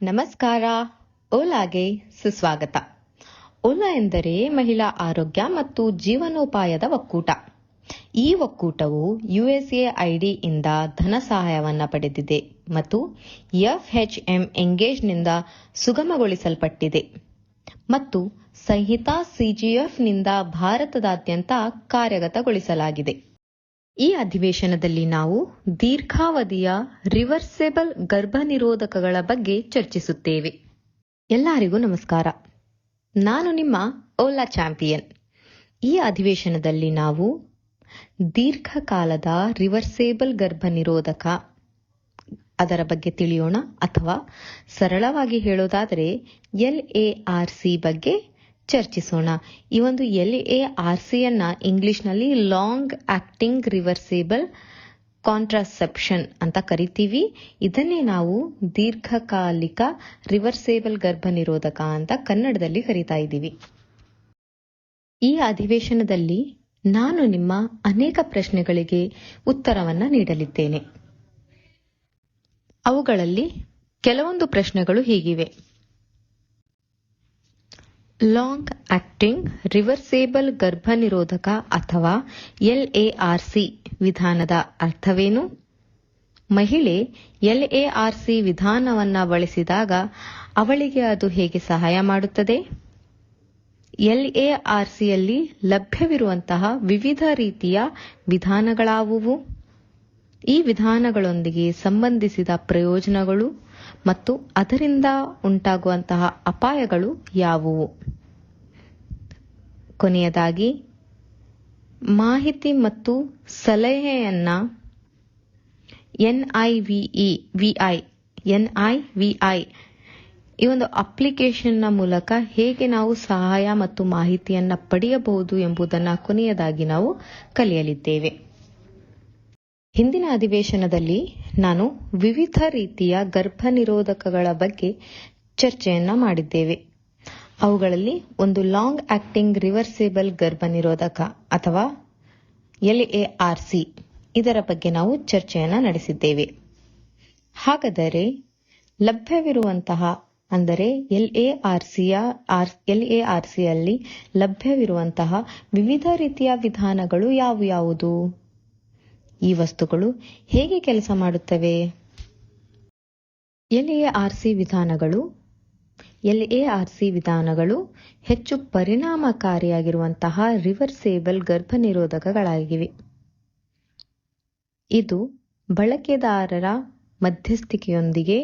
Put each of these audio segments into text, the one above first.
ನಮಸ್ಕಾರ. ಓಲಾಗೆ ಸುಸ್ವಾಗತ. ಓಲಾ ಎಂದರೆ ಮಹಿಳಾ ಆರೋಗ್ಯ ಮತ್ತು ಜೀವನೋಪಾಯದ ಒಕ್ಕೂಟ. ಈ ಒಕ್ಕೂಟವು ಯುಎಸ್ಎ ಇಂದ ಧನ ಸಹಾಯವನ್ನು ಪಡೆದಿದೆ ಮತ್ತು ಎಫ್ಎಚ್ಎಂ ಎಂಗೇಜ್ನಿಂದ ಸುಗಮಗೊಳಿಸಲ್ಪಟ್ಟಿದೆ ಮತ್ತು ಸಂಹಿತಾ ಸಿಜಿಎಫ್ನಿಂದ ಭಾರತದಾದ್ಯಂತ ಕಾರ್ಯಗತಗೊಳಿಸಲಾಗಿದೆ. ಈ ಅಧಿವೇಶನದಲ್ಲಿ ನಾವು ದೀರ್ಘಾವಧಿಯ ರಿವರ್ಸೆಬಲ್ ಗರ್ಭನಿರೋಧಕಗಳ ಬಗ್ಗೆ ಚರ್ಚಿಸುತ್ತೇವೆ. ಎಲ್ಲರಿಗೂ ನಮಸ್ಕಾರ. ನಾನು ನಿಮ್ಮ ಓಲಾ ಚಾಂಪಿಯನ್. ಈ ಅಧಿವೇಶನದಲ್ಲಿ ನಾವು ದೀರ್ಘಕಾಲದ ರಿವರ್ಸೇಬಲ್ ಗರ್ಭನಿರೋಧಕ ಅದರ ಬಗ್ಗೆ ತಿಳಿಯೋಣ ಅಥವಾ ಸರಳವಾಗಿ ಹೇಳೋದಾದರೆ ಎಲ್ ಎ ಆರ್ ಸಿ ಬಗ್ಗೆ ಚರ್ಚಿಸೋಣ. ಈ ಒಂದು ಎಲ್ ಎ ಆರ್ ಸಿ ಅನ್ನ ಇಂಗ್ಲಿಷ್ನಲ್ಲಿ ಲಾಂಗ್ ಆಕ್ಟಿಂಗ್ ರಿವರ್ಸೇಬಲ್ ಕಾಂಟ್ರಾಸೆಪ್ಷನ್ ಅಂತ ಕರಿತೀವಿ. ಇದನ್ನೇ ನಾವು ದೀರ್ಘಕಾಲಿಕ ರಿವರ್ಸೇಬಲ್ ಗರ್ಭನಿರೋಧಕ ಅಂತ ಕನ್ನಡದಲ್ಲಿ ಕರಿತಾ ಇದ್ದೀವಿ. ಈ ಅಧಿವೇಶನದಲ್ಲಿ ನಾನು ನಿಮ್ಮ ಅನೇಕ ಪ್ರಶ್ನೆಗಳಿಗೆ ಉತ್ತರವನ್ನ ನೀಡಲಿದ್ದೇನೆ. ಅವುಗಳಲ್ಲಿ ಕೆಲವೊಂದು ಪ್ರಶ್ನೆಗಳು ಹೀಗಿವೆ. ಲಾಂಗ್ ಆಕ್ಟಿಂಗ್, ರಿವರ್ಸೇಬಲ್ ಗರ್ಭನಿರೋಧಕ ಅಥವಾ ಎಲ್ಎಆರ್ಸಿ ವಿಧಾನದ ಅರ್ಥವೇನು? ಮಹಿಳೆ ಎಲ್ಎಆರ್ಸಿ ವಿಧಾನವನ್ನು ಬಳಸಿದಾಗ ಅವಳಿಗೆ ಅದು ಹೇಗೆ ಸಹಾಯ ಮಾಡುತ್ತದೆ? ಎಲ್ಎಆರ್ಸಿಯಲ್ಲಿ ಲಭ್ಯವಿರುವಂತಹ ವಿವಿಧ ರೀತಿಯ ವಿಧಾನಗಳಾವುವು? ಈ ವಿಧಾನಗಳೊಂದಿಗೆ ಸಂಬಂಧಿಸಿದ ಪ್ರಯೋಜನಗಳು? ಮತ್ತು ಅದರಿಂದ ಉಂಟಾಗುವಂತಹ ಅಪಾಯಗಳು ಯಾವುವು? ಕೊನೆಯದಾಗಿ, ಮಾಹಿತಿ ಮತ್ತು ಸಲಹೆಯನ್ನ ಎನ್ಐವಿಇ, ವಿಐ, ಎನ್ಐವಿಐ, ಈ ಒಂದು ಅಪ್ಲಿಕೇಶನ್ನ ಮೂಲಕ ಹೇಗೆ ನಾವು ಸಹಾಯ ಮತ್ತು ಮಾಹಿತಿಯನ್ನ ಪಡೆಯಬಹುದು ಎಂಬುದನ್ನು ಕೊನೆಯದಾಗಿ ನಾವು ಕಲಿಯಲಿದ್ದೇವೆ. ಹಿಂದಿನ ಅಧಿವೇಶನದಲ್ಲಿ ನಾನು ವಿವಿಧ ರೀತಿಯ ಗರ್ಭನಿರೋಧಕಗಳ ಬಗ್ಗೆ ಚರ್ಚೆಯನ್ನ ಮಾಡಿದ್ದೇವೆ. ಅವುಗಳಲ್ಲಿ ಒಂದು ಲಾಂಗ್ ಆಕ್ಟಿಂಗ್ ರಿವರ್ಸೇಬಲ್ ಗರ್ಭನಿರೋಧಕ ಅಥವಾ ಎಲ್ಎಆರ್ಸಿ ಇದರ ಬಗ್ಗೆ ನಾವು ಚರ್ಚೆಯನ್ನ ನಡೆಸಿದ್ದೇವೆ. ಹಾಗಾದರೆ ಲಭ್ಯವಿರುವಂತಹ ಅಂದರೆ ಎಲ್ಎಆರ್ಸಿಯ ಎಲ್ಎಆರ್ಸಿಯಲ್ಲಿ ಲಭ್ಯವಿರುವಂತಹ ವಿವಿಧ ರೀತಿಯ ವಿಧಾನಗಳು ಯಾವು ಯಾವುದು ಈ ವಸ್ತುಗಳು ಹೇಗೆ ಕೆಲಸ ಮಾಡುತ್ತವೆ? ಎಲ್ಎಆರ್ಸಿ ವಿಧಾನಗಳು? ಎಲ್ಎಆರ್ಸಿ ವಿಧಾನಗಳು ಹೆಚ್ಚು ಪರಿಣಾಮಕಾರಿಯಾಗಿರುವಂತಹ ರಿವರ್ಸೇಬಲ್ ಗರ್ಭನಿರೋಧಕಗಳಾಗಿವೆ. ಇದು ಬಳಕೆದಾರರ ಮಧ್ಯಸ್ಥಿಕೆಯೊಂದಿಗೆ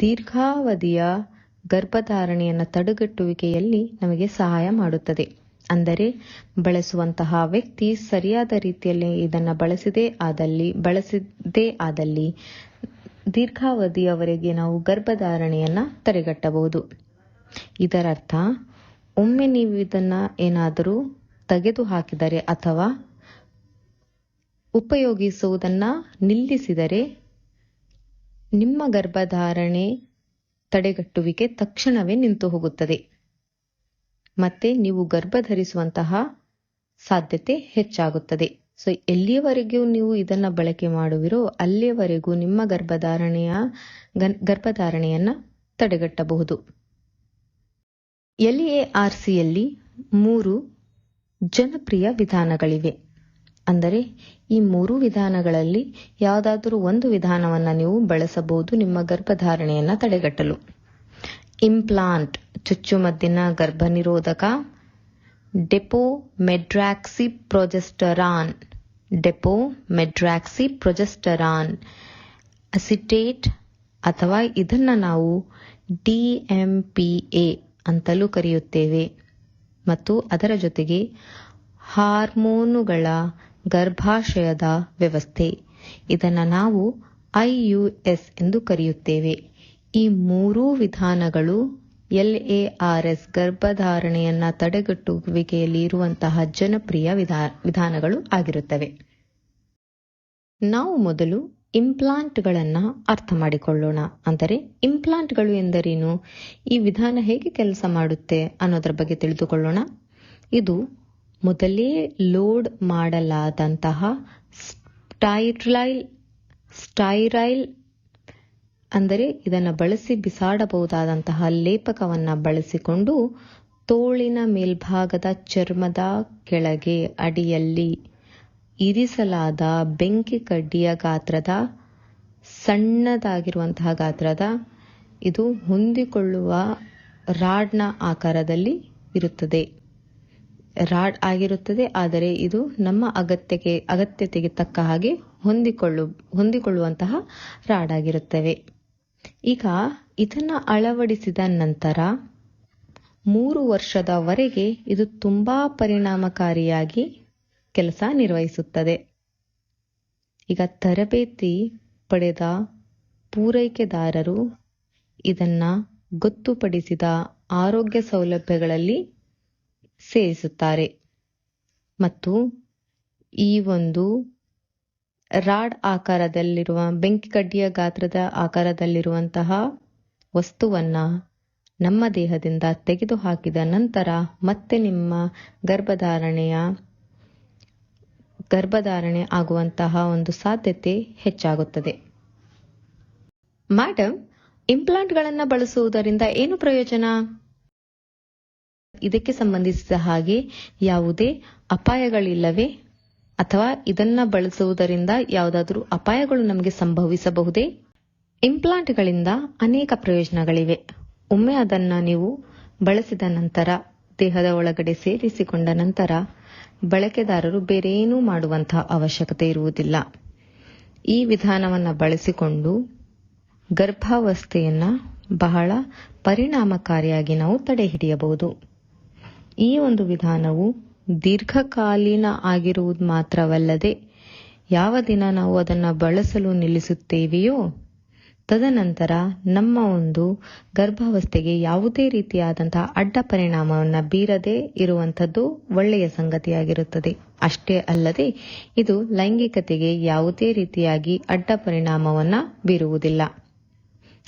ದೀರ್ಘಾವಧಿಯ ಗರ್ಭಧಾರಣೆಯನ್ನು ತಡೆಗಟ್ಟುವಿಕೆಯಲ್ಲಿ ನಮಗೆ ಸಹಾಯ ಮಾಡುತ್ತದೆ. ಅಂದರೆ ಬಳಸುವಂತಹ ವ್ಯಕ್ತಿ ಸರಿಯಾದ ರೀತಿಯಲ್ಲಿ ಇದನ್ನು ಬಳಸಿದೇ ಆದಲ್ಲಿ ಬಳಸಿದೇ ಆದಲ್ಲಿ ದೀರ್ಘಾವಧಿಯವರೆಗೆ ನಾವು ಗರ್ಭಧಾರಣೆಯನ್ನು ತಡೆಗಟ್ಟಬಹುದು. ಇದರರ್ಥ, ಒಮ್ಮೆ ನೀವು ಇದನ್ನ ಏನಾದರೂ ತೆಗೆದು ಹಾಕಿದರೆ ಅಥವಾ ಉಪಯೋಗಿಸುವುದನ್ನ ನಿಲ್ಲಿಸಿದರೆ ನಿಮ್ಮ ಗರ್ಭಧಾರಣೆ ತಡೆಗಟ್ಟುವಿಕೆ ತಕ್ಷಣವೇ ನಿಂತು ಹೋಗುತ್ತದೆ ಮತ್ತೆ ನೀವು ಗರ್ಭಧರಿಸುವಂತಹ ಸಾಧ್ಯತೆ ಹೆಚ್ಚಾಗುತ್ತದೆ. ಸೊ ಎಲ್ಲಿಯವರೆಗೂ ನೀವು ಇದನ್ನ ಬಳಕೆ ಮಾಡುವಿರೋ ಅಲ್ಲಿಯವರೆಗೂ ನಿಮ್ಮ ಗರ್ಭಧಾರಣೆಯ ಗರ್ಭಧಾರಣೆಯನ್ನ ತಡೆಗಟ್ಟಬಹುದು. ಎಲ್ಇಎ ಆರ್ ಸಿಯಲ್ಲಿ ಮೂರು ಜನಪ್ರಿಯ ವಿಧಾನಗಳಿವೆ. ಅಂದರೆ, ಈ ಮೂರು ವಿಧಾನಗಳಲ್ಲಿ ಯಾವುದಾದರೂ ಒಂದು ವಿಧಾನವನ್ನು ನೀವು ಬಳಸಬಹುದು ನಿಮ್ಮ ಗರ್ಭಧಾರಣೆಯನ್ನು ತಡೆಗಟ್ಟಲು. ಇಂಪ್ಲಾಂಟ್ ಚುಚ್ಚುಮದ್ದಿನ ಗರ್ಭನಿರೋಧಕ Depo medroxyprogesterone Depo medroxyprogesterone acetate ಅಥವಾ ಇದನ್ನು ನಾವು ಡಿಎಂಪಿಎ ಅಂತಲೂ ಕರೆಯುತ್ತೇವೆ. ಮತ್ತು ಅದರ ಜೊತೆಗೆ ಹಾರ್ಮೋನುಗಳ ಗರ್ಭಾಶಯದ ವ್ಯವಸ್ಥೆ. ಇದನ್ನು ನಾವು ಐಯುಎಸ್ ಎಂದು ಕರೆಯುತ್ತೇವೆ. ಈ ಮೂರೂ ವಿಧಾನಗಳು ಎಲ್ಎಆರ್ಎಸ್ ಗರ್ಭಧಾರಣೆಯನ್ನ ತಡೆಗಟ್ಟುವಿಕೆಯಲ್ಲಿ ಇರುವಂತಹ ಜನಪ್ರಿಯ ವಿಧಾನಗಳು ಆಗಿರುತ್ತವೆ. ನಾವು ಮೊದಲು ಇಂಪ್ಲಾಂಟ್ಗಳನ್ನ ಅರ್ಥ ಮಾಡಿಕೊಳ್ಳೋಣ. ಅಂದರೆ ಇಂಪ್ಲಾಂಟ್ಗಳು ಎಂದರೇನು? ಈ ವಿಧಾನ ಹೇಗೆ ಕೆಲಸ ಮಾಡುತ್ತೆ ಅನ್ನೋದರ ಬಗ್ಗೆ ತಿಳಿದುಕೊಳ್ಳೋಣ. ಇದು ಮೊದಲೇ ಲೋಡ್ ಮಾಡಲಾದಂತಹ ಸ್ಟೈರೈಲ್ ಸ್ಟೈರೈಲ್ ಅಂದರೆ ಇದನ್ನು ಬಳಸಿ ಬಿಸಾಡಬಹುದಾದಂತಹ ಲೇಪಕವನ್ನು ಬಳಸಿಕೊಂಡು ತೋಳಿನ ಮೇಲ್ಭಾಗದ ಚರ್ಮದ ಕೆಳಗೆ ಅಡಿಯಲ್ಲಿ ಇರಿಸಲಾದ ಬೆಂಕಿ ಕಡ್ಡಿಯ ಗಾತ್ರದ, ಸಣ್ಣದಾಗಿರುವಂತಹ ಗಾತ್ರದ, ಇದು ಹೊಂದಿಕೊಳ್ಳುವ ರಾಡ್ನ ಆಕಾರದಲ್ಲಿ ಇರುತ್ತದೆ. ರಾಡ್ ಆಗಿರುತ್ತದೆ, ಆದರೆ ಇದು ನಮ್ಮ ಅಗತ್ಯಕ್ಕೆ, ಅಗತ್ಯತೆಗೆ ತಕ್ಕ ಹಾಗೆ ಹೊಂದಿಕೊಳ್ಳು, ಹೊಂದಿಕೊಳ್ಳುವಂತಹ ರಾಡ್ ಆಗಿರುತ್ತವೆ. ಈಗ ಇದನ್ನ ಅಳವಡಿಸಿದ ನಂತರ ಮೂರು ವರ್ಷದವರೆಗೆ ಇದು ತುಂಬಾ ಪರಿಣಾಮಕಾರಿಯಾಗಿ ಕೆಲಸ ನಿರ್ವಹಿಸುತ್ತದೆ. ಈಗ ತರಬೇತಿ ಪಡೆದ ಪೂರೈಕೆದಾರರು ಇದನ್ನ ಗೊತ್ತುಪಡಿಸಿದ ಆರೋಗ್ಯ ಸೌಲಭ್ಯಗಳಲ್ಲಿ ಸೇರಿಸುತ್ತಾರೆ. ಮತ್ತು ಈ ಒಂದು ರಾಡ್ ಆಕಾರದಲ್ಲಿರುವ ಬೆಂಕಿ ಕಡ್ಡಿಯ ಗಾತ್ರದ ಆಕಾರದಲ್ಲಿರುವಂತಹ ವಸ್ತುವನ್ನ ನಮ್ಮ ದೇಹದಿಂದ ತೆಗೆದು ಹಾಕಿದ ನಂತರ ಮತ್ತೆ ನಿಮ್ಮ ಗರ್ಭಧಾರಣೆಯ, ಗರ್ಭಧಾರಣೆ ಆಗುವಂತಹ ಒಂದು ಸಾಧ್ಯತೆ ಹೆಚ್ಚಾಗುತ್ತದೆ. ಮ್ಯಾಡಮ್ ಇಂಪ್ಲಾಂಟ್ಗಳನ್ನು ಬಳಸುವುದರಿಂದ ಏನು ಪ್ರಯೋಜನ? ಇದಕ್ಕೆ ಸಂಬಂಧಿಸಿದ ಹಾಗೆ ಯಾವುದೇ ಅಪಾಯಗಳಿಲ್ಲವೇ? ಅಥವಾ ಇದನ್ನ ಬಳಸುವುದರಿಂದ ಯಾವುದಾದರೂ ಅಪಾಯಗಳು ನಮಗೆ ಸಂಭವಿಸಬಹುದೇ? ಇಂಪ್ಲಾಂಟ್ಗಳಿಂದ ಅನೇಕ ಪ್ರಯೋಜನಗಳಿವೆ. ಒಮ್ಮೆ ಅದನ್ನ ನೀವು ಬಳಸಿದ ನಂತರ, ದೇಹದ ಒಳಗಡೆ ಸೇರಿಸಿಕೊಂಡ ನಂತರ ಬಳಕೆದಾರರು ಬೇರೇನೂ ಮಾಡುವಂತಹ ಅವಶ್ಯಕತೆ ಇರುವುದಿಲ್ಲ. ಈ ವಿಧಾನವನ್ನು ಬಳಸಿಕೊಂಡು ಗರ್ಭಾವಸ್ಥೆಯನ್ನ ಬಹಳ ಪರಿಣಾಮಕಾರಿಯಾಗಿ ನಾವು ತಡೆ ಹಿಡಿಯಬಹುದು ಈ ಒಂದು ವಿಧಾನವು ದೀರ್ಘಕಾಲೀನ ಆಗಿರುವುದು ಮಾತ್ರವಲ್ಲದೆ ಯಾವ ದಿನ ನಾವು ಅದನ್ನು ಬಳಸಲು ನಿಲ್ಲಿಸುತ್ತೇವೆಯೋ ತದನಂತರ ನಮ್ಮ ಒಂದು ಗರ್ಭಾವಸ್ಥೆಗೆ ಯಾವುದೇ ರೀತಿಯಾದಂತಹ ಅಡ್ಡ ಪರಿಣಾಮವನ್ನು ಬೀರದೆ ಇರುವಂಥದ್ದು ಒಳ್ಳೆಯ ಸಂಗತಿಯಾಗಿರುತ್ತದೆ. ಅಷ್ಟೇ ಅಲ್ಲದೆ ಇದು ಲೈಂಗಿಕತೆಗೆ ಯಾವುದೇ ರೀತಿಯಾಗಿ ಅಡ್ಡ ಪರಿಣಾಮವನ್ನು ಬೀರುವುದಿಲ್ಲ.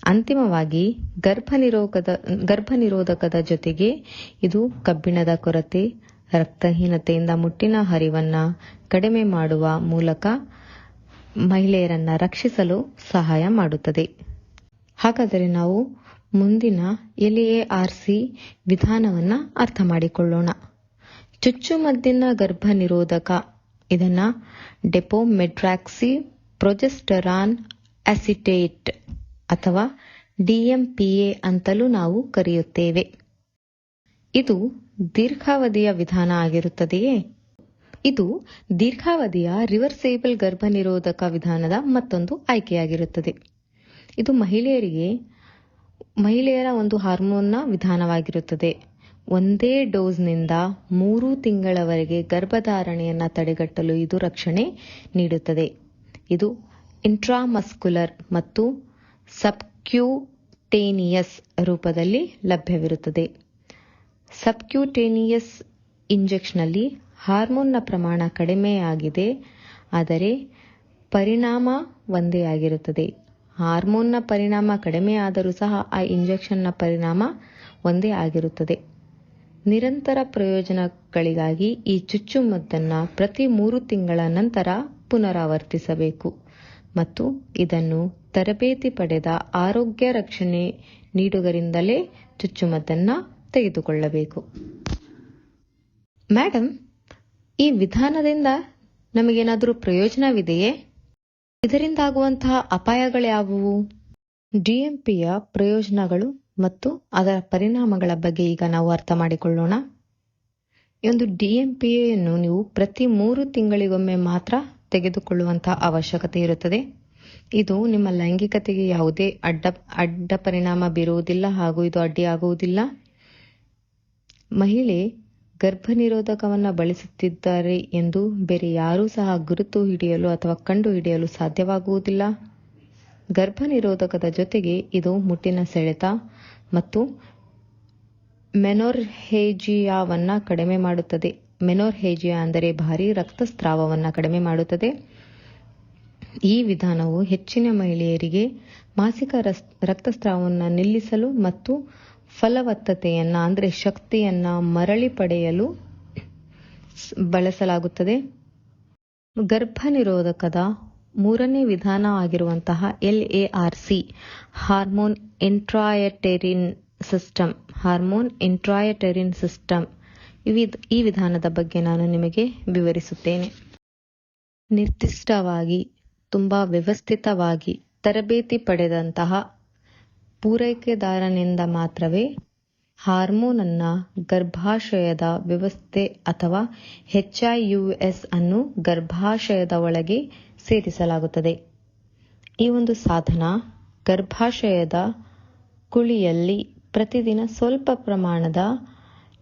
ಅಂತಿಮವಾಗಿ ಗರ್ಭನಿರೋಧಕದ ಗರ್ಭನಿರೋಧಕದ ಜೊತೆಗೆ ಇದು ಕಬ್ಬಿಣದ ಕೊರತೆ ರಕ್ತಹೀನತೆಯಿಂದ ಮುಟ್ಟಿನ ಹರಿವನ್ನ ಕಡಿಮೆ ಮಾಡುವ ಮೂಲಕ ಮಹಿಳೆಯರನ್ನ ರಕ್ಷಿಸಲು ಸಹಾಯ ಮಾಡುತ್ತದೆ. ಹಾಗಾದರೆ ನಾವು ಮುಂದಿನ ಎಲ್ ಎ ಆರ್ ಸಿ ವಿಧಾನವನ್ನ ಅರ್ಥ ಮಾಡಿಕೊಳ್ಳೋಣ. ಚುಚ್ಚುಮದ್ದಿನ ಗರ್ಭ ನಿರೋಧಕ ಇದನ್ನ ಡೆಪೋಮೆಡ್ರಾಕ್ಸಿ ಪ್ರೊಜೆಸ್ಟರಾನ್ ಅಸಿಟೇಟ್ ಅಥವಾ ಡಿಎಂಪಿಎ ಅಂತಲೂ ನಾವು ಕರೆಯುತ್ತೇವೆ. ಇದು ದೀರ್ಘಾವಧಿಯ ವಿಧಾನ ಆಗಿರುತ್ತದೆಯೇ? ಇದು ದೀರ್ಘಾವಧಿಯ ರಿವರ್ಸೇಬಲ್ ಗರ್ಭನಿರೋಧಕ ವಿಧಾನದ ಮತ್ತೊಂದು ಆಯ್ಕೆಯಾಗಿರುತ್ತದೆ. ಇದು ಮಹಿಳೆಯರಿಗೆ, ಮಹಿಳೆಯರ ಒಂದು ಹಾರ್ಮೋನ್ನ ವಿಧಾನವಾಗಿರುತ್ತದೆ. ಒಂದೇ ಡೋಸ್ನಿಂದ ಮೂರು ತಿಂಗಳವರೆಗೆ ಗರ್ಭಧಾರಣೆಯನ್ನು ತಡೆಗಟ್ಟಲು ಇದು ರಕ್ಷಣೆ ನೀಡುತ್ತದೆ. ಇದು ಇಂಟ್ರಾಮಸ್ಕ್ಯುಲರ್ ಮತ್ತು ಸಬ್ಕ್ಯೂಟೇನಿಯಸ್ ರೂಪದಲ್ಲಿ ಲಭ್ಯವಿರುತ್ತದೆ. ಸಬ್ಕ್ಯೂಟೇನಿಯಸ್ ಇಂಜೆಕ್ಷನ್ನಲ್ಲಿ ಹಾರ್ಮೋನ್ನ ಪ್ರಮಾಣ ಕಡಿಮೆಯಾಗಿದೆ ಆದರೆ ಪರಿಣಾಮ ಒಂದೇ ಆಗಿರುತ್ತದೆ. ಹಾರ್ಮೋನ್ನ ಪರಿಣಾಮ ಕಡಿಮೆಯಾದರೂ ಸಹ ಆ ಇಂಜೆಕ್ಷನ್ನ ಪರಿಣಾಮ ಒಂದೇ ಆಗಿರುತ್ತದೆ. ನಿರಂತರ ಪ್ರಯೋಜನಗಳಿಗಾಗಿ ಈ ಚುಚ್ಚುಮದ್ದನ್ನು ಪ್ರತಿ ಮೂರು ತಿಂಗಳ ನಂತರ ಪುನರಾವರ್ತಿಸಬೇಕು ಮತ್ತು ಇದನ್ನು ತರಬೇತಿ ಪಡೆದ ಆರೋಗ್ಯ ರಕ್ಷಣೆ ನೀಡುವರಿಂದಲೇ ಚುಚ್ಚುಮದ್ದನ್ನು ತೆಗೆದುಕೊಳ್ಳಬೇಕು. ಮೇಡಮ್ ಈ ವಿಧಾನದಿಂದ ನಮಗೇನಾದರೂ ಪ್ರಯೋಜನವಿದೆಯೇ? ಇದರಿಂದಾಗುವಂತಹ ಅಪಾಯಗಳ್ಯಾವುವು ಡಿಎಂಪಿಯ ಪ್ರಯೋಜನಗಳು ಮತ್ತು ಅದರ ಪರಿಣಾಮಗಳ ಬಗ್ಗೆ ಈಗ ನಾವು ಅರ್ಥ ಮಾಡಿಕೊಳ್ಳೋಣ. ಒಂದು ಡಿಎಂಪಿಯನ್ನು ನೀವು ಪ್ರತಿ ಮೂರು ತಿಂಗಳಿಗೊಮ್ಮೆ ಮಾತ್ರ ತೆಗೆದುಕೊಳ್ಳುವಂತಹ ಅವಶ್ಯಕತೆ ಇರುತ್ತದೆ. ಇದು ನಿಮ್ಮ ಲೈಂಗಿಕತೆಗೆ ಯಾವುದೇ ಅಡ್ಡ ಅಡ್ಡ ಪರಿಣಾಮ ಬೀರುವುದಿಲ್ಲ ಹಾಗೂ ಇದು ಅಡ್ಡಿಯಾಗುವುದಿಲ್ಲ. ಮಹಿಳೆ ಗರ್ಭನಿರೋಧಕವನ್ನು ಬಳಸುತ್ತಿದ್ದಾರೆ ಎಂದು ಬೇರೆ ಯಾರೂ ಸಹ ಗುರುತು ಹಿಡಿಯಲು ಅಥವಾ ಕಂಡು ಹಿಡಿಯಲು ಸಾಧ್ಯವಾಗುವುದಿಲ್ಲ. ಗರ್ಭನಿರೋಧಕದ ಜೊತೆಗೆ ಇದು ಮುಟ್ಟಿನ ಸೆಳೆತ ಮತ್ತು ಮೆನೋರ್ಹೇಜಿಯಾವನ್ನು ಕಡಿಮೆ ಮಾಡುತ್ತದೆ. ಮೆನೋರ್ಹೇಜಿಯಾ ಅಂದರೆ ಭಾರಿ ರಕ್ತಸ್ರಾವವನ್ನು ಕಡಿಮೆ ಮಾಡುತ್ತದೆ. ಈ ವಿಧಾನವು ಹೆಚ್ಚಿನ ಮಹಿಳೆಯರಿಗೆ ಮಾಸಿಕ ರಕ್ತಸ್ರಾವವನ್ನು ನಿಲ್ಲಿಸಲು ಮತ್ತು ಫಲವತ್ತತೆಯನ್ನ, ಅಂದರೆ ಶಕ್ತಿಯನ್ನ ಮರಳಿ ಪಡೆಯಲು ಬಳಸಲಾಗುತ್ತದೆ. ಗರ್ಭನಿರೋಧಕದ ಮೂರನೇ ವಿಧಾನ ಆಗಿರುವಂತಹ L A R C, hormone intrauterine system, hormone intrauterine system. ಈ ವಿಧಾನದ ಬಗ್ಗೆ ನಾನು ನಿಮಗೆ ವಿವರಿಸುತ್ತೇನೆ. ನಿರ್ದಿಷ್ಟವಾಗಿ, ತುಂಬಾ ವ್ಯವಸ್ಥಿತವಾಗಿ ತರಬೇತಿ ಪಡೆದಂತಹ ಪೂರೈಕೆದಾರನಿಂದ ಮಾತ್ರವೇ ಹಾರ್ಮೋನ್ ಅನ್ನ ಗರ್ಭಾಶಯದ ವ್ಯವಸ್ಥೆ ಅಥವಾ ಎಚ್ಐಯುಎಸ್ ಅನ್ನು ಗರ್ಭಾಶಯದ ಒಳಗೆ ಸೇರಿಸಲಾಗುತ್ತದೆ. ಈ ಒಂದು ಸಾಧನ ಗರ್ಭಾಶಯದ ಕುಳಿಯಲ್ಲಿ ಪ್ರತಿದಿನ ಸ್ವಲ್ಪ ಪ್ರಮಾಣದ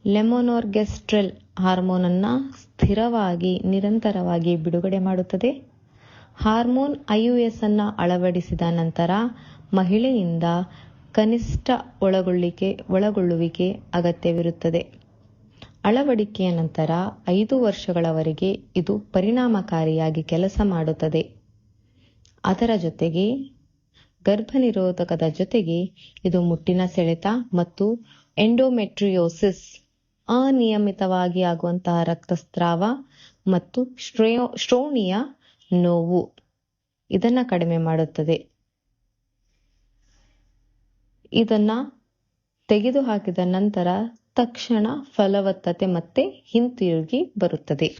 ಲೆಮೊನೋರ್ಗೆಸ್ಟ್ರೆಲ್ ಹಾರ್ಮೋನ್ ಅನ್ನ ಸ್ಥಿರವಾಗಿ ನಿರಂತರವಾಗಿ ಬಿಡುಗಡೆ ಮಾಡುತ್ತದೆ. ಹಾರ್ಮೋನ್ ಐಯುಎಸ್ ಅನ್ನ ಅಳವಡಿಸಿದ ನಂತರ ಮಹಿಳೆಯಿಂದ ಕನಿಷ್ಠ ಒಳಗೊಳ್ಳಿಕೆ, ಒಳಗೊಳ್ಳುವಿಕೆ ಅಗತ್ಯವಿರುತ್ತದೆ. ಅಳವಡಿಕೆಯ ನಂತರ ಐದು ವರ್ಷಗಳವರೆಗೆ ಇದು ಪರಿಣಾಮಕಾರಿಯಾಗಿ ಕೆಲಸ ಮಾಡುತ್ತದೆ. ಅದರ ಜೊತೆಗೆ ಗರ್ಭನಿರೋಧಕದ ಜೊತೆಗೆ ಇದು ಮುಟ್ಟಿನ ಸೆಳೆತ ಮತ್ತು ಎಂಡೋಮೆಟ್ರಿಯೋಸಿಸ್, ಅನಿಯಮಿತವಾಗಿ ಆಗುವಂತಹ ರಕ್ತಸ್ರಾವ ಮತ್ತು ಶ್ರೋಣಿಯ ನೋವು ಇದನ್ನು ಕಡಿಮೆ ಮಾಡುತ್ತದೆ. ಇದನ್ನ ತೆಗೆದುಹಾಕಿದ ನಂತರ ತಕ್ಷಣ ಫಲವತ್ತತೆ ಮತ್ತೆ ಹಿಂತಿರುಗಿ ಬರುತ್ತದೆ.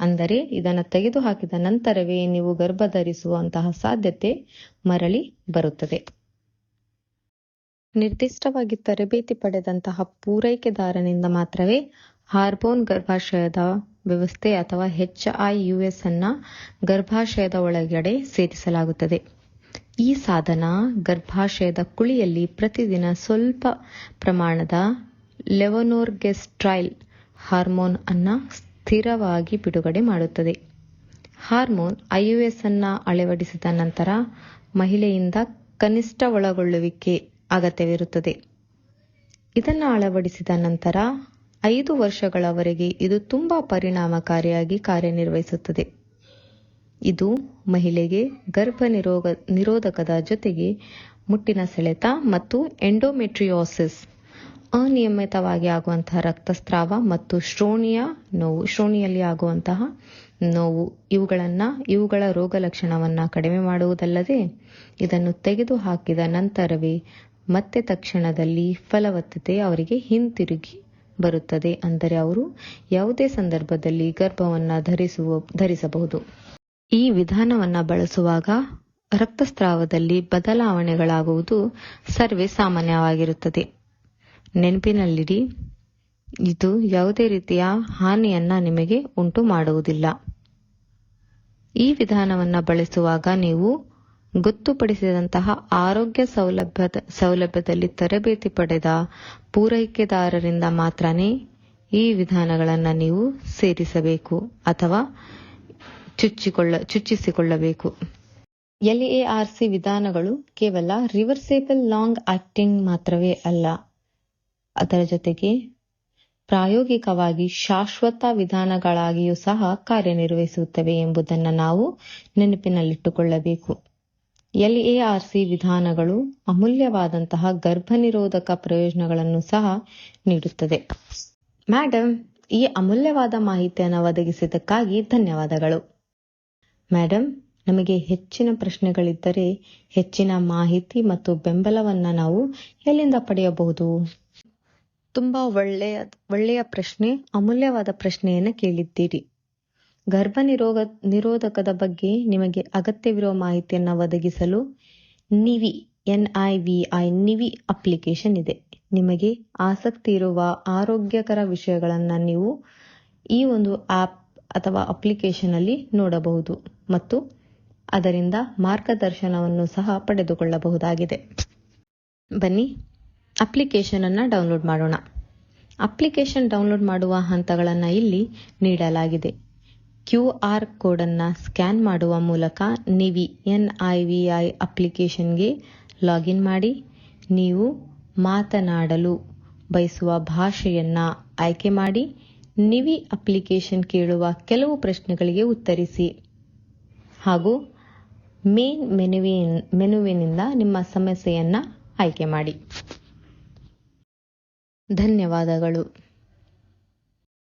ಅಂದರೆ ಇದನ್ನು ತೆಗೆದುಹಾಕಿದ ನಂತರವೇ ನೀವು ಗರ್ಭ ಧರಿಸುವಂತಹ ಸಾಧ್ಯತೆ ಮರಳಿ ಬರುತ್ತದೆ. ನಿರ್ದಿಷ್ಟವಾಗಿ ತರಬೇತಿ ಪಡೆದಂತಹ ಪೂರೈಕೆದಾರನಿಂದ ಮಾತ್ರವೇ ಹಾರ್ಮೋನ್ ಗರ್ಭಾಶಯದ ವ್ಯವಸ್ಥೆ ಅಥವಾ ಎಚ್ಐಯುಎಸ್ ಅನ್ನ ಗರ್ಭಾಶಯದ ಒಳಗಡೆ ಸೇರಿಸಲಾಗುತ್ತದೆ. ಈ ಸಾಧನ ಗರ್ಭಾಶಯದ ಕುಳಿಯಲ್ಲಿ ಪ್ರತಿದಿನ ಸ್ವಲ್ಪ ಪ್ರಮಾಣದ ಲೆವನೋರ್ಗೆಸ್ಟ್ರೈಲ್ ಹಾರ್ಮೋನ್ ಅನ್ನು ಸ್ಥಿರವಾಗಿ ಬಿಡುಗಡೆ ಮಾಡುತ್ತದೆ. ಹಾರ್ಮೋನ್ ಐಯುಎಸ್ ಅನ್ನ ಅಳವಡಿಸಿದ ನಂತರ ಮಹಿಳೆಯಿಂದ ಕನಿಷ್ಠ ಒಳಗೊಳ್ಳುವಿಕೆ ಅಗತ್ಯವಿರುತ್ತದೆ. ಇದನ್ನು ಅಳವಡಿಸಿದ ನಂತರ ಐದು ವರ್ಷಗಳವರೆಗೆ ಇದು ತುಂಬಾ ಪರಿಣಾಮಕಾರಿಯಾಗಿ ಕಾರ್ಯನಿರ್ವಹಿಸುತ್ತದೆ. ಇದು ಮಹಿಳೆಗೆ ಗರ್ಭ ನಿರೋಗ, ನಿರೋಧಕದ ಜೊತೆಗೆ ಮುಟ್ಟಿನ ಸೆಳೆತ ಮತ್ತು ಎಂಡೋಮೆಟ್ರಿಯೋಸಿಸ್. ಅನಿಯಮಿತವಾಗಿ ಆಗುವಂತಹ ರಕ್ತಸ್ರಾವ ಮತ್ತು ಶ್ರೋಣಿಯ ನೋವು, ಶ್ರೋಣಿಯಲ್ಲಿ ಆಗುವಂತಹ ನೋವು, ಇವುಗಳನ್ನ, ಇವುಗಳ ರೋಗ ಲಕ್ಷಣವನ್ನ ಕಡಿಮೆ ಮಾಡುವುದಲ್ಲದೆ ಇದನ್ನು ತೆಗೆದು ಹಾಕಿದ ನಂತರವೇ ಮತ್ತೆ ತಕ್ಷಣದಲ್ಲಿ ಫಲವತ್ತತೆ ಅವರಿಗೆ ಹಿಂತಿರುಗಿ ಬರುತ್ತದೆ. ಅಂದರೆ ಅವರು ಯಾವುದೇ ಸಂದರ್ಭದಲ್ಲಿ ಗರ್ಭವನ್ನು ಧರಿಸುವ, ಧರಿಸಬಹುದು. ಈ ವಿಧಾನವನ್ನು ಬಳಸುವಾಗ ರಕ್ತಸ್ರಾವದಲ್ಲಿ ಬದಲಾವಣೆಗಳಾಗುವುದು ಸರ್ವೇ ಸಾಮಾನ್ಯವಾಗಿರುತ್ತದೆ. ನೆನಪಿನಲ್ಲಿಡಿ, ಇದು ಯಾವುದೇ ರೀತಿಯ ಹಾನಿಯನ್ನ ನಿಮಗೆ ಉಂಟು ಮಾಡುವುದಿಲ್ಲ. ಈ ವಿಧಾನವನ್ನು ಬಳಸುವಾಗ ನೀವು ಗೊತ್ತುಪಡಿಸಿದಂತಹ ಆರೋಗ್ಯ ಸೌಲಭ್ಯದ, ಸೌಲಭ್ಯದಲ್ಲಿ ತರಬೇತಿ ಪಡೆದ ಪೂರೈಕೆದಾರರಿಂದ ಮಾತ್ರನೇ ಈ ವಿಧಾನಗಳನ್ನು ನೀವು ಸೇರಿಸಬೇಕು ಅಥವಾ ಚುಚ್ಚಿಕೊಳ್ಳ, ಚುಚ್ಚಿಸಿಕೊಳ್ಳಬೇಕು. ಎಲ್ಎಆರ್ಸಿ ವಿಧಾನಗಳು ಕೇವಲ ರಿವರ್ಸೇಬಲ್ ಲಾಂಗ್ ಆಕ್ಟಿಂಗ್ ಮಾತ್ರವೇ ಅಲ್ಲ. ಅದರ ಜೊತೆಗೆ ಪ್ರಾಯೋಗಿಕವಾಗಿ ಶಾಶ್ವತ ವಿಧಾನಗಳಾಗಿಯೂ ಸಹ ಕಾರ್ಯನಿರ್ವಹಿಸುತ್ತವೆ ಎಂಬುದನ್ನು ನಾವು ನೆನಪಿನಲ್ಲಿಟ್ಟುಕೊಳ್ಳಬೇಕು. ಎಲ್ಎಆರ್ಸಿ ವಿಧಾನಗಳು ಅಮೂಲ್ಯವಾದಂತಹ ಗರ್ಭನಿರೋಧಕ ಪ್ರಯೋಜನಗಳನ್ನು ಸಹ ನೀಡುತ್ತದೆ. ಮ್ಯಾಡಮ್ ಈ ಅಮೂಲ್ಯವಾದ ಮಾಹಿತಿಯನ್ನು ಒದಗಿಸಿದ್ದಕ್ಕಾಗಿ ಧನ್ಯವಾದಗಳು. ಮೇಡಮ್ ನಮಗೆ ಹೆಚ್ಚಿನ ಪ್ರಶ್ನೆಗಳಿದ್ದರೆ ಹೆಚ್ಚಿನ ಮಾಹಿತಿ ಮತ್ತು ಬೆಂಬಲವನ್ನ ನಾವು ಎಲ್ಲಿಂದ ಪಡೆಯಬಹುದು? ತುಂಬಾ ಒಳ್ಳೆಯ ಒಳ್ಳೆಯ ಪ್ರಶ್ನೆ, ಅಮೂಲ್ಯವಾದ ಪ್ರಶ್ನೆಯನ್ನು ಕೇಳಿದ್ದೀರಿ. ಗರ್ಭ ನಿರೋಗ, ನಿರೋಧಕದ ಬಗ್ಗೆ ನಿಮಗೆ ಅಗತ್ಯವಿರುವ ಮಾಹಿತಿಯನ್ನು ಒದಗಿಸಲು Nivi, N I V I, Nivi application ಇದೆ. ನಿಮಗೆ ಆಸಕ್ತಿ ಇರುವ ಆರೋಗ್ಯಕರ ವಿಷಯಗಳನ್ನು ನೀವು ಈ ಒಂದು ಆಪ್ ಅಥವಾ ಅಪ್ಲಿಕೇಶನ್ ಅಲ್ಲಿ ನೋಡಬಹುದು ಮತ್ತು ಅದರಿಂದ ಮಾರ್ಗದರ್ಶನವನ್ನು ಸಹ ಪಡೆದುಕೊಳ್ಳಬಹುದಾಗಿದೆ. ಬನ್ನಿ ಅಪ್ಲಿಕೇಶನ್ ಅನ್ನು ಡೌನ್ಲೋಡ್ ಮಾಡೋಣ. ಅಪ್ಲಿಕೇಶನ್ ಡೌನ್ಲೋಡ್ ಮಾಡುವ ಹಂತಗಳನ್ನು ಇಲ್ಲಿ ನೀಡಲಾಗಿದೆ. ಕ್ಯೂ ಆರ್ ಕೋಡ್ ಅನ್ನ ಸ್ಕ್ಯಾನ್ ಮಾಡುವ ಮೂಲಕ Nivi N I V I ಅಪ್ಲಿಕೇಶನ್ಗೆ ಲಾಗಿನ್ ಮಾಡಿ, ನೀವು ಮಾತನಾಡಲು ಬಯಸುವ ಭಾಷೆಯನ್ನು ಆಯ್ಕೆ ಮಾಡಿ ನಿವಿ ಅಪ್ಲಿಕೇಶನ್ ಕೇಳುವ ಕೆಲವು ಪ್ರಶ್ನೆಗಳಿಗೆ ಉತ್ತರಿಸಿ. ಹಾಗೂ ಮೇನ್ ಮೆನುವಿನ್, ಮೆನುವಿನಿಂದ ನಿಮ್ಮ ಸಮಸ್ಯೆಯನ್ನ ಆಯ್ಕೆ ಮಾಡಿ. ಧನ್ಯವಾದಗಳು.